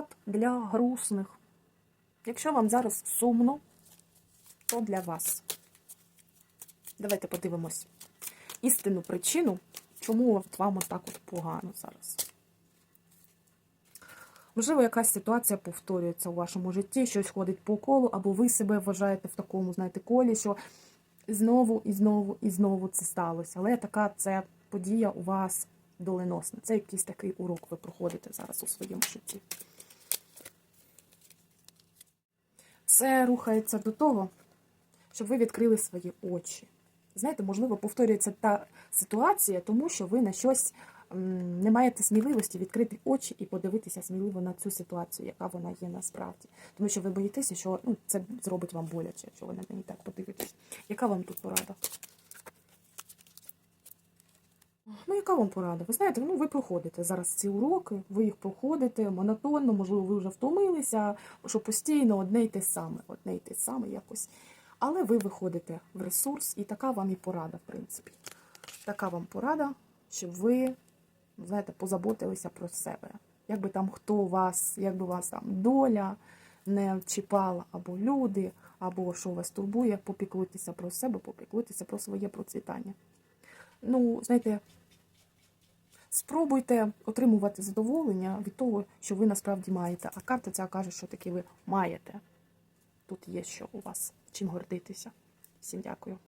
розклад для грустних. Якщо вам зараз сумно, то для вас. Давайте подивимось істинну причину, чому от вам отак от погано зараз. Можливо, якась ситуація повторюється у вашому житті, щось ходить по колу, або ви себе вважаєте в такому, знаєте, колі, що знову і знову і знову це сталося. Але така це подія у вас доленосна. Це якийсь такий урок ви проходите зараз у своєму житті. Це рухається до того, щоб ви відкрили свої очі. Знаєте, можливо, повторюється та ситуація, тому що ви на щось не маєте сміливості відкрити очі і подивитися сміливо на цю ситуацію, яка вона є насправді. Тому що ви боїтеся, що ну, це зробить вам боляче, якщо ви на неї так подивитесь. Яка вам тут порада? Ну, яка вам порада? Ви знаєте, ну ви проходите зараз ці уроки, ви їх проходите монотонно, можливо, ви вже втомилися, що постійно одне й те саме, одне й те саме якось. Але ви виходите в ресурс, і така вам і порада, в принципі. Така вам порада, щоб ви, знаєте, позаботилися про себе. Якби там хто вас, якби вас там доля не чіпала, або люди, або що вас турбує, попіклуйтеся про себе, попіклуйтеся про своє процвітання. Ну, знаєте, спробуйте отримувати задоволення від того, що ви насправді маєте. А карта ця каже, що таки ви маєте. Тут є що у вас чим гордитися. Всім дякую.